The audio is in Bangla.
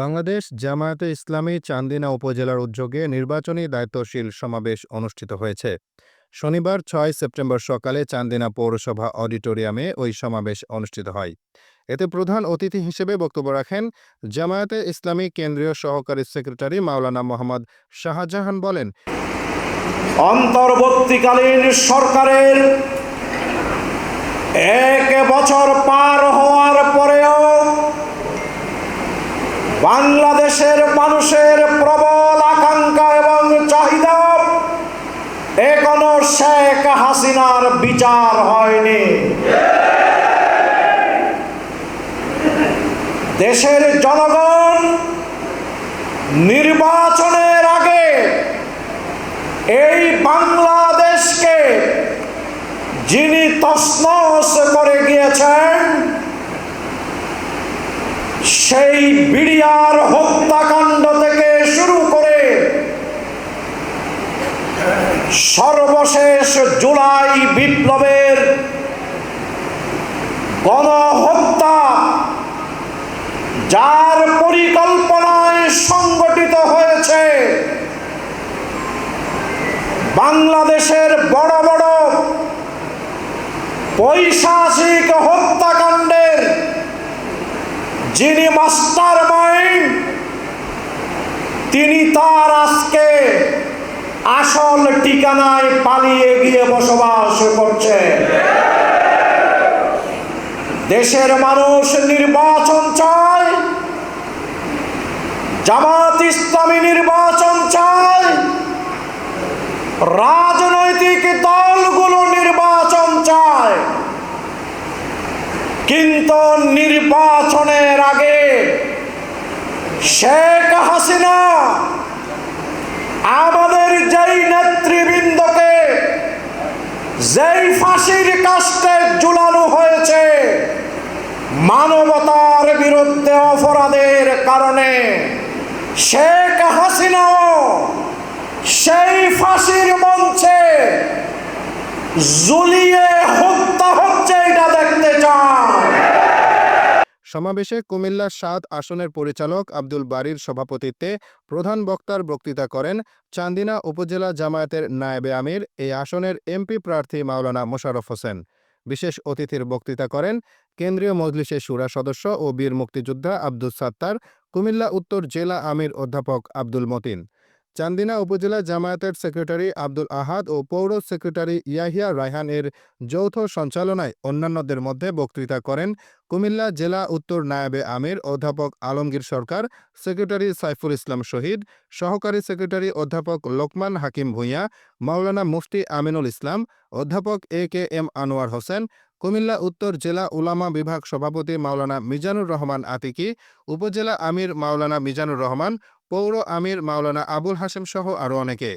বাংলাদেশ জামায়াতে ইসলামী চান্দিনা উপজেলার উদ্যোগে নির্বাচনী দায়িত্বশীল সমাবেশ অনুষ্ঠিত হয়েছে। শনিবার ছয় সেপ্টেম্বর সকালে চান্দিনা পৌরসভা অডিটোরিয়ামে ওই সমাবেশ অনুষ্ঠিত হয়। এতে প্রধান অতিথি হিসেবে বক্তব্য রাখেন জামায়াতে ইসলামী কেন্দ্রীয় সহকারী সেক্রেটারি মাওলানা মোহাম্মদ শাহজাহান বলেন, অন্তর্বর্তীকালীন সরকারের এক বছর পার হওয়ার বাংলাদেশের মানুষের প্রবল আকাঙ্ক্ষা এবং চাহিদা, এখনও শেখ হাসিনার বিচার হয়নি। দেশের জনগণ নির্বাচনের আগে এই বাংলাদেশকে যিনি তসনস করে গিয়েছেন সেই বিড়িয়ার হত্যাকাণ্ড থেকে শুরু করে সর্বশেষ জুলাই বিপ্লবের গণহত্যা, যার পরিকল্পনায় সংগঠিত হয়েছে বাংলাদেশের বড় বড় পৈশাচিক হত্যাকাণ্ডের যিনি মাস্টার মাইন্ড, তিনি তার আজকে আসল ঠিকানায় পালিয়ে গিয়ে বসবাস করছে। দেশের মানুষ নির্বাচন চায়, জামাত ইসলামী নির্বাচন চায় রাজনৈতিক দলগুলো নির্বাচন চায় কিন্তু নির্বাচনের আগে শেখ হাসিনা আমাদের যেই নেতৃবৃন্দকে যেই ফাঁসির কাস্টে ঝুলানো হয়েছে মানবতার বিরুদ্ধে অপরাধের কারণে শেখ হাসিনাও সেই ফাঁসির মঞ্চে জুলিয়ে হত্যা হচ্ছে এটা চায় সমাবেশে কুমিল্লা সাত আসনের পরিচালক আব্দুল বারির সভাপতিত্বে প্রধান বক্তার বক্তৃতা করেন চান্দিনা উপজেলা জামায়াতের নায়েবে আমির, এই আসনের এমপি প্রার্থী মাওলানা মোশারফ হোসেন। বিশেষ অতিথির বক্তৃতা করেন কেন্দ্রীয় মজলিসের সুরা সদস্য ও বীর মুক্তিযোদ্ধা আব্দুল সাত্তার, কুমিল্লা উত্তর জেলা আমির অধ্যাপক আব্দুল মতিন। চান্দিনা উপজেলা জামায়াতের সেক্রেটারি আব্দুল আহাদ ও পৌর সেক্রেটারি ইয়াহিয়া রায়হান এর যৌথ সঞ্চালনায় অন্যান্যদের মধ্যে বক্তৃতা করেন কুমিল্লা জেলা উত্তর নায়াবে আমির অধ্যাপক আলমগীর সরকার, সেক্রেটারি সাইফুল ইসলাম শহীদ, সহকারী সেক্রেটারি অধ্যাপক লোকমান হাকিম ভূঁইয়া, মাওলানা মুফতি আমিনুল ইসলাম, অধ্যাপক A K M Anwar Hossain, Comilla উত্তর জেলা উলামা বিভাগ সভাপতি মাওলানা মিজানুর রহমান আতিকি, উপজেলা আমির মাওলানা মিজানুর রহমান পৌর আমির মাওলানা আবুল হাসেম সহ আরও অনেকে।